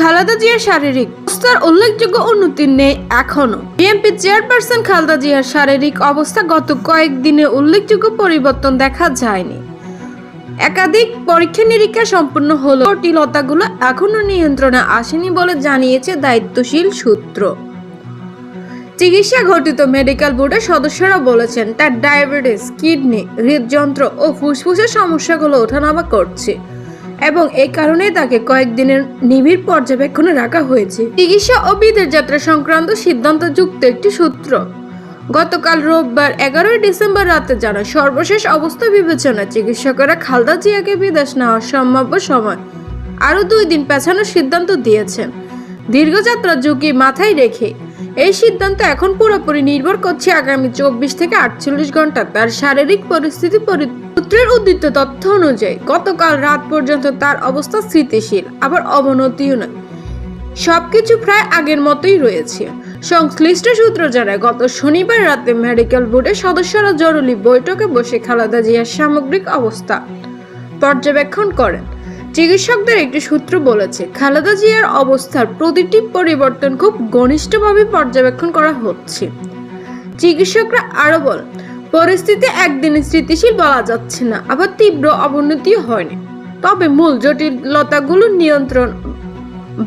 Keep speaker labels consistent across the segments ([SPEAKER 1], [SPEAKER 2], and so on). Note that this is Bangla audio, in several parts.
[SPEAKER 1] খালেদা জিয়ার শারীরিক অবস্থার উল্লেখযোগ্য উন্নতি নেই এখনও বিএনপি চেয়ারপারসন খালেদা জিয়ার শারীরিক অবস্থা গত কয়েকদিনে উল্লেখযোগ্য পরিবর্তন দেখা যায়নি। একাধিক পরীক্ষা নিরীক্ষা সম্পন্ন হলো জটিলতাগুলো এখনও নিয়ন্ত্রণে আসেনি বলে জানিয়েছে দায়িত্বশীল সূত্র। চিকিৎসা ঘটিত মেডিকেল বোর্ডের সদস্যরা বলেছেন, তার ডায়াবেটিস, কিডনি, হৃদযন্ত্র ও ফুসফুসের সমস্যাগুলো ওঠানামা করছে। এবং এই কারণেই তাকে কয়েকদিনের নিবিড় পর্যবেক্ষণে রাখা হয়েছে। চিকিৎসা ও বিদেশ যাত্রা সংক্রান্ত সিদ্ধান্ত যুক্ত একটি সূত্র। গতকাল রোববার এগারোই ডিসেম্বর রাতে জানায় সর্বশেষ অবস্থা বিবেচনায় চিকিৎসকেরা খালদা জিয়াকে বিদেশ নেওয়ার সম্ভাব্য সময় আরও দুই দিন পেছানোর সিদ্ধান্ত দিয়েছেন। দীর্ঘযাত্রার ঝুঁকি মাথায় রেখে এই সিদ্ধান্ত এখন পুরোপুরি নির্ভর করছে আগামী চব্বিশ থেকে আটচল্লিশ ঘণ্টা তার শারীরিক পরিস্থিতি পরি- সূত্রের উদ্দিত তথ্য অনুযায়ী, গতকাল রাত পর্যন্ত তার অবস্থা স্থিতিশীল, আবার অবনতিও নয়। সবকিছু প্রায় আগের মতোই রয়েছে। সংশ্লিষ্ট সূত্র জানায়, গত শনিবার রাতে মেডিকেল বোর্ডের সদস্যরা জরুরি বৈঠকে বসে খালেদা জিয়ার সামগ্রিক অবস্থা পর্যবেক্ষণ করেন। চিকিৎসকদের একটি সূত্র বলেছে, খালেদা জিয়ার অবস্থার প্রতিটি পরিবর্তন খুব ঘনিষ্ঠভাবে পর্যবেক্ষণ করা হচ্ছে। চিকিৎসকরা আরও বল পরিস্থিতি একদিনে স্থিতিশীল বলা যাচ্ছে না, আবার তীব্র অবনতিও হয়নি। তবে মূল জটিলতাগুলো নিয়ন্ত্রণ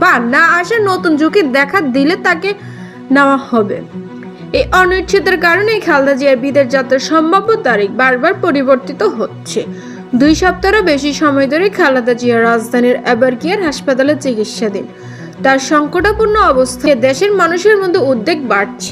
[SPEAKER 1] বা না আসা নতুন ঝুঁকি দেখা দিলে তাকে নেওয়া হবে। এই অনিশ্চিতের কারণে খালদা জিয়ার বিদের যাত্রার সম্ভাব্য তারিখ বারবার পরিবর্তিত হচ্ছে। দুই সপ্তাহেরও বেশি সময় ধরে খালেদা জিয়া রাজধানীর অ্যাবারকিয়ার হাসপাতালে চিকিৎসাধীন। তার সংকটাপূর্ণ অবস্থায় দেশের মানুষের মধ্যে উদ্বেগ বাড়ছে।